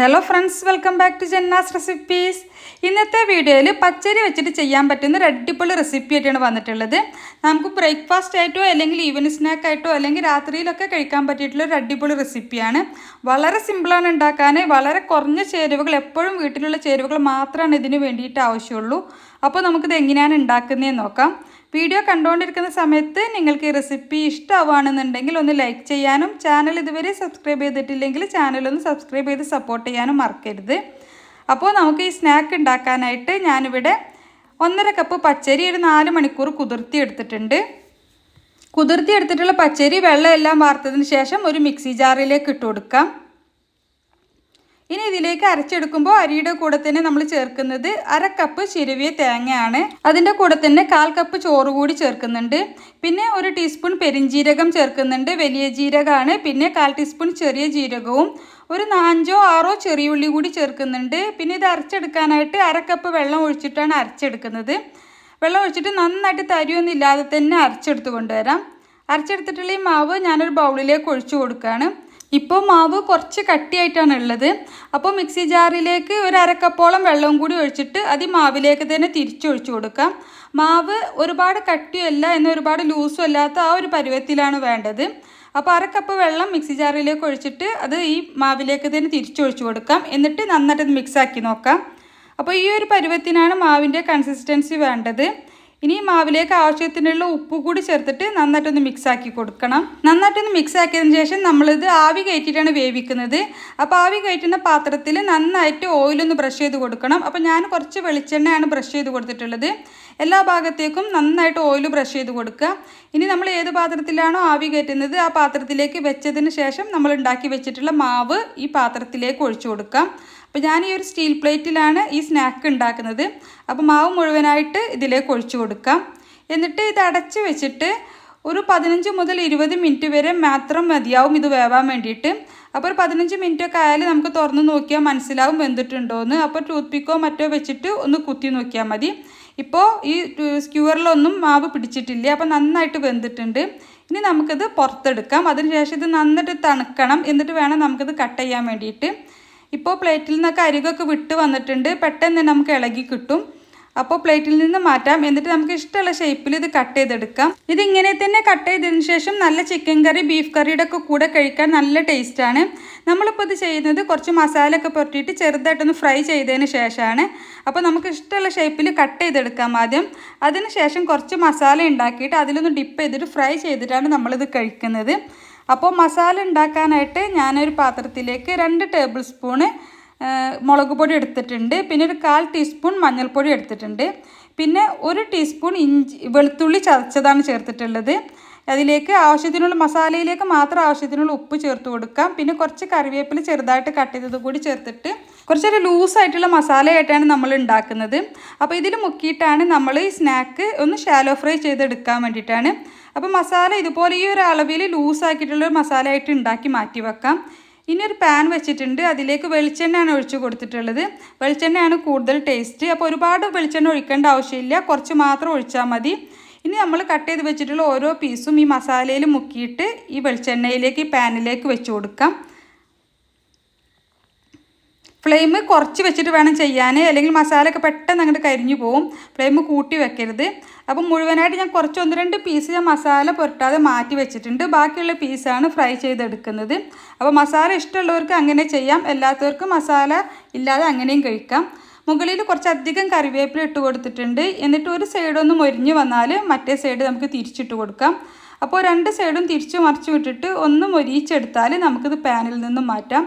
hello friends welcome back to Janna's recipes ഇന്നത്തെ വീഡിയോയിൽ പച്ചരി വെച്ചിട്ട് ചെയ്യാൻ പറ്റുന്ന ഒരു അടിപൊളി റെസിപ്പി ആയിട്ടാണ് വന്നിട്ടുള്ളത്. നമുക്ക് ബ്രേക്ക്ഫാസ്റ്റ് ആയിട്ടോ അല്ലെങ്കിൽ ഈവനിങ് സ്നാക്ക് ആയിട്ടോ അല്ലെങ്കിൽ രാത്രിയിലൊക്കെ കഴിക്കാൻ പറ്റിയിട്ടുള്ള ഒരു അടിപൊളി റെസിപ്പിയാണ് വളരെ സിമ്പിളാണ് ഉണ്ടാക്കാൻ. വളരെ കുറഞ്ഞ ചേരുവകൾ എപ്പോഴും വീട്ടിലുള്ള ചേരുവകൾ മാത്രമാണ് ഇതിന് വേണ്ടിയിട്ട് ആവശ്യമുള്ളൂ. അപ്പോൾ നമുക്കിത് എങ്ങനെയാണ് ഉണ്ടാക്കുന്നതെന്ന് നോക്കാം. വീഡിയോ കണ്ടുകൊണ്ടിരിക്കുന്ന സമയത്ത് നിങ്ങൾക്ക് ഈ റെസിപ്പി ഇഷ്ടമാവുകയാണെന്നുണ്ടെങ്കിൽ ഒന്ന് ലൈക്ക് ചെയ്യാനും ചാനൽ ഇതുവരെ സബ്സ്ക്രൈബ് ചെയ്തിട്ടില്ലെങ്കിൽ ചാനലൊന്ന് സബ്സ്ക്രൈബ് ചെയ്ത് സപ്പോർട്ട് ചെയ്യാനും മറക്കരുത്. അപ്പോൾ നമുക്ക് ഈ സ്നാക്ക് ഉണ്ടാക്കാനായിട്ട് ഞാനിവിടെ ഒന്നര കപ്പ് പച്ചരി ഒരു നാല് മണിക്കൂർ കുതിർത്തി എടുത്തിട്ടുണ്ട്. കുതിർത്തി എടുത്തിട്ടുള്ള പച്ചരി വെള്ളമെല്ലാം വാർത്തതിന് ശേഷം ഒരു മിക്സി ജാറിലേക്ക് ഇട്ട് കൊടുക്കാം. ഇനി ഇതിലേക്ക് അരച്ചെടുക്കുമ്പോൾ അരിയുടെ കൂടെ തന്നെ നമ്മൾ ചേർക്കുന്നത് അര കപ്പ് ചിരുവിയ തേങ്ങയാണ്. അതിന്റെ കൂടെ തന്നെ കാൽ കപ്പ് ചോറ് കൂടി ചേർക്കുന്നുണ്ട്. പിന്നെ ഒരു ടീസ്പൂൺ പെരിഞ്ജീരകം ചേർക്കുന്നുണ്ട്. വലിയ ജീരകമാണ്. പിന്നെ കാൽ ടീസ്പൂൺ ചെറിയ ജീരകവും ഒരു നാഞ്ചോ ആറോ ചെറിയ ഉള്ളി കൂടി ചേർക്കുന്നുണ്ട്. പിന്നെ ഇത് അരച്ചെടുക്കാനായിട്ട് അരക്കപ്പ് കപ്പ് വെള്ളം ഒഴിച്ചിട്ടാണ് അരച്ചെടുക്കുന്നത്. വെള്ളം ഒഴിച്ചിട്ട് നന്നായിട്ട് തരിയൊന്നും ഇല്ലാതെ തന്നെ അരച്ചെടുത്ത് കൊണ്ടുവരാം. അരച്ചെടുത്തിട്ടുള്ള ഈ മാവ് ഞാനൊരു ബൗളിലേക്ക് ഒഴിച്ചു കൊടുക്കുകയാണ്. ഇപ്പോൾ മാവ് കുറച്ച് കട്ടിയായിട്ടാണ് ഉള്ളത്. അപ്പോൾ മിക്സി ജാറിലേക്ക് ഒരു അരക്കപ്പോളം വെള്ളവും കൂടി ഒഴിച്ചിട്ട് അത് മാവിലേക്ക് തന്നെ തിരിച്ചൊഴിച്ചു കൊടുക്കാം. മാവ് ഒരുപാട് കട്ടിയല്ല എന്നൊരുപാട് ഒരുപാട് ലൂസും അല്ലാത്ത ആ ഒരു പരുവത്തിലാണ് വേണ്ടത്. അപ്പോൾ അര കപ്പ് വെള്ളം മിക്സി ജാറിലേക്ക് ഒഴിച്ചിട്ട് അത് ഈ മാവിലേക്ക് തന്നെ തിരിച്ചൊഴിച്ചു കൊടുക്കാം. എന്നിട്ട് നന്നായിട്ട് മിക്സാക്കി നോക്കാം. അപ്പോൾ ഈ ഒരു പരുവത്തിനാണ് മാവിന്റെ കൺസിസ്റ്റൻസി വേണ്ടത്. ഇനി മാവിലേക്ക് ആവശ്യത്തിനുള്ള ഉപ്പ് കൂടി ചേർത്തിട്ട് നന്നായിട്ടൊന്ന് മിക്സ് ആക്കി കൊടുക്കണം. നന്നായിട്ടൊന്ന് മിക്സ് ആക്കിയതിന് ശേഷം നമ്മളിത് ആവി കയറ്റിയിട്ടാണ് വേവിക്കുന്നത്. അപ്പോൾ ആവി കയറ്റുന്ന പാത്രത്തിൽ നന്നായിട്ട് ഓയിലൊന്ന് ബ്രഷ് ചെയ്ത് കൊടുക്കണം. അപ്പോൾ ഞാൻ കുറച്ച് വെളിച്ചെണ്ണയാണ് ബ്രഷ് ചെയ്ത് കൊടുത്തിട്ടുള്ളത്. എല്ലാ ഭാഗത്തേക്കും നന്നായിട്ട് ഓയിൽ ബ്രഷ് ചെയ്ത് കൊടുക്കുക. ഇനി നമ്മൾ ഏത് പാത്രത്തിലാണോ ആവി കയറ്റുന്നത് ആ പാത്രത്തിലേക്ക് വെച്ചതിന് ശേഷം നമ്മൾ ഉണ്ടാക്കി വെച്ചിട്ടുള്ള മാവ് ഈ പാത്രത്തിലേക്ക് ഒഴിച്ചു കൊടുക്കാം. അപ്പോൾ ഞാൻ ഈ ഒരു സ്റ്റീൽ പ്ലേറ്റിലാണ് ഈ സ്നാക്ക് ഉണ്ടാക്കുന്നത്. അപ്പോൾ മാവ് മുഴുവനായിട്ട് ഇതിലേക്ക് ഒഴിച്ചു കൊടുക്കാം. എന്നിട്ട് ഇത് അടച്ച് വെച്ചിട്ട് ഒരു പതിനഞ്ച് മുതൽ ഇരുപത് മിനിറ്റ് വരെ മാത്രം മതിയാവും ഇത് വേവാൻ വേണ്ടിയിട്ട്. അപ്പോൾ ഒരു പതിനഞ്ച് മിനിറ്റ് ഒക്കെ ആയാലും നമുക്ക് തുറന്ന് നോക്കിയാൽ മനസ്സിലാവും വെന്തിട്ടുണ്ടോയെന്ന് അപ്പോൾ ടൂത്ത് പിക്കോ മറ്റോ വെച്ചിട്ട് ഒന്ന് കുത്തി നോക്കിയാൽ മതി. ഇപ്പോൾ ഈ സ്ക്യൂവറിലൊന്നും മാവ് പിടിച്ചിട്ടില്ല. അപ്പോൾ നന്നായിട്ട് വെന്തിട്ടുണ്ട്. ഇനി നമുക്കിത് പുറത്തെടുക്കാം. അതിനുശേഷം ഇത് നന്നായിട്ട് തണുക്കണം. എന്നിട്ട് വേണം നമുക്കിത് കട്ട് ചെയ്യാൻ വേണ്ടിയിട്ട്. ഇപ്പോൾ പ്ലേറ്റിൽ നിന്നൊക്കെ അരികൊക്കെ വിട്ട് വന്നിട്ടുണ്ട്. പെട്ടെന്ന് തന്നെ നമുക്ക് ഇളകി കിട്ടും. അപ്പോൾ പ്ലേറ്റിൽ നിന്ന് മാറ്റാം. എന്നിട്ട് നമുക്ക് ഇഷ്ടമുള്ള ഷേപ്പിൽ ഇത് കട്ട് ചെയ്തെടുക്കാം. ഇതിങ്ങനെ തന്നെ കട്ട് ചെയ്തതിന് ശേഷം നല്ല ചിക്കൻ കറി ബീഫ് കറിയുടെ ഒക്കെ കൂടെ കഴിക്കാൻ നല്ല ടേസ്റ്റാണ് നമ്മളിപ്പോൾ ഇത് ചെയ്യുന്നത് കുറച്ച് മസാല ഒക്കെ പുരട്ടിയിട്ട് ചെറുതായിട്ടൊന്ന് ഫ്രൈ ചെയ്തതിന് ശേഷമാണ്. അപ്പോൾ നമുക്ക് ഇഷ്ടമുള്ള ഷേപ്പിൽ കട്ട് ചെയ്തെടുക്കാം ആദ്യം. അതിന് ശേഷം കുറച്ച് മസാല ഉണ്ടാക്കിയിട്ട് അതിലൊന്ന് ഡിപ്പ് ചെയ്തിട്ട് ഫ്രൈ ചെയ്തിട്ടാണ് നമ്മളിത് കഴിക്കുന്നത്. അപ്പോൾ മസാല ഉണ്ടാക്കാനായിട്ട് ഞാനൊരു പാത്രത്തിലേക്ക് രണ്ട് ടേബിൾ സ്പൂണ് മുളക് പൊടി എടുത്തിട്ടുണ്ട്. പിന്നെ ഒരു കാൽ ടീസ്പൂൺ മഞ്ഞൾപ്പൊടി എടുത്തിട്ടുണ്ട്. പിന്നെ ഒരു ടീസ്പൂൺ ഇഞ്ചി വെളുത്തുള്ളി ചതച്ചതാണ് ചേർത്തിട്ടുള്ളത്. അതിലേക്ക് ആവശ്യത്തിനുള്ള മസാലയിലേക്ക് മാത്രം ആവശ്യത്തിനുള്ള ഉപ്പ് ചേർത്ത് കൊടുക്കാം. പിന്നെ കുറച്ച് കറിവേപ്പില ചെറുതായിട്ട് കട്ട് ചെയ്തത് കൂടി ചേർത്തിട്ട് കുറച്ചൊരു ലൂസായിട്ടുള്ള മസാലയായിട്ടാണ് നമ്മൾ ഉണ്ടാക്കുന്നത്. അപ്പോൾ ഇതിൽ മുക്കിയിട്ടാണ് നമ്മൾ ഈ സ്നാക്ക് ഒന്ന് ഷാലോ ഫ്രൈ ചെയ്തെടുക്കാൻ വേണ്ടിയിട്ടാണ്. അപ്പോൾ മസാല ഇതുപോലെ ഈ ഒരു അളവിൽ ലൂസാക്കിയിട്ടുള്ള മസാല ആയിട്ട് ഉണ്ടാക്കി മാറ്റി വെക്കാം. ഇനി ഒരു പാൻ വെച്ചിട്ടുണ്ട്. അതിലേക്ക് വെളിച്ചെണ്ണയാണ് ഒഴിച്ചു കൊടുത്തിട്ടുള്ളത്. വെളിച്ചെണ്ണയാണ് കൂടുതൽ ടേസ്റ്റ് അപ്പോൾ ഒരുപാട് വെളിച്ചെണ്ണ ഒഴിക്കേണ്ട ആവശ്യമില്ല. കുറച്ച് മാത്രം ഒഴിച്ചാൽ മതി. ഇനി നമ്മൾ കട്ട് ചെയ്ത് വെച്ചിട്ടുള്ള ഓരോ പീസും ഈ മസാലയിൽ മുക്കിയിട്ട് ഈ വെളിച്ചെണ്ണയിലേക്ക് ഈ പാനിലേക്ക് വെച്ച് കൊടുക്കാം. ഫ്ലെയിം കുറച്ച് വെച്ചിട്ട് വേണം ചെയ്യാൻ. അല്ലെങ്കിൽ മസാലയൊക്കെ പെട്ടെന്ന് അങ്ങോട്ട് കരിഞ്ഞു പോവും. ഫ്ലെയിം കൂട്ടി വെക്കരുത്. അപ്പം മുഴുവനായിട്ട് ഞാൻ കുറച്ച് ഒന്ന് രണ്ട് പീസ് ഞാൻ മസാല പുരട്ടാതെ മാറ്റി വെച്ചിട്ടുണ്ട്. ബാക്കിയുള്ള പീസാണ് ഫ്രൈ ചെയ്തെടുക്കുന്നത്. അപ്പോൾ മസാല ഇഷ്ടമുള്ളവർക്ക് അങ്ങനെ ചെയ്യാം. എല്ലാത്തവർക്കും മസാല ഇല്ലാതെ അങ്ങനെയും കഴിക്കാം. മുകളിൽ കുറച്ചധികം കറിവേപ്പില ഇട്ട് കൊടുത്തിട്ടുണ്ട്. എന്നിട്ട് ഒരു സൈഡൊന്ന് മൊരിഞ്ഞ് വന്നാൽ മറ്റേ സൈഡ് നമുക്ക് തിരിച്ചിട്ട് കൊടുക്കാം. അപ്പോൾ രണ്ട് സൈഡും തിരിച്ചു മറിച്ച് വിട്ടിട്ട് ഒന്ന് മൊരിയിച്ചെടുത്താൽ നമുക്കിത് പാനിൽ നിന്നും മാറ്റാം.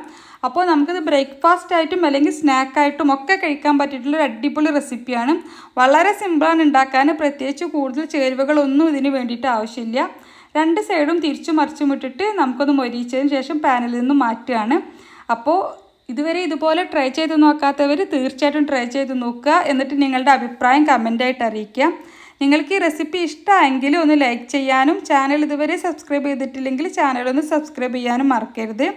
അപ്പോൾ നമുക്കിത് ബ്രേക്ക്ഫാസ്റ്റ് ആയിട്ടും അല്ലെങ്കിൽ സ്നാക്കായിട്ടും ഒക്കെ കഴിക്കാൻ പറ്റിയിട്ടുള്ള ഒരു അടിപൊളി റെസിപ്പിയാണ് വളരെ സിമ്പിളാണ് ഉണ്ടാക്കാൻ. പ്രത്യേകിച്ച് കൂടുതൽ ചേരുവകളൊന്നും ഇതിന് വേണ്ടിയിട്ട് ആവശ്യമില്ല. രണ്ട് സൈഡും തിരിച്ചു മറിച്ചും ഇട്ടിട്ട് നമുക്കൊന്ന് മൊരിയിച്ചതിന് ശേഷം പാനിൽ നിന്ന് മാറ്റുകയാണ്. അപ്പോൾ ഇതുവരെ ഇതുപോലെ ട്രൈ ചെയ്ത് നോക്കാത്തവർ തീർച്ചയായിട്ടും ട്രൈ ചെയ്ത് നോക്കുക എന്നിട്ട് നിങ്ങളുടെ അഭിപ്രായം കമന്റായിട്ട് അറിയിക്കുക. നിങ്ങൾക്ക് ഈ റെസിപ്പി ഇഷ്ടമായെങ്കിൽ ഒന്ന് ലൈക്ക് ചെയ്യാനും ചാനൽ ഇതുവരെ സബ്സ്ക്രൈബ് ചെയ്തിട്ടില്ലെങ്കിൽ ചാനൽ ഒന്ന് സബ്സ്ക്രൈബ് ചെയ്യാനും മറക്കരുത്.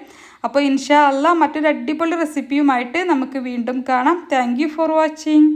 അപ്പോൾ ഇൻഷാ അല്ല മറ്റൊരു അടിപൊളി റെസിപ്പിയുമായിട്ട് നമുക്ക് വീണ്ടും കാണാം. Thank for watching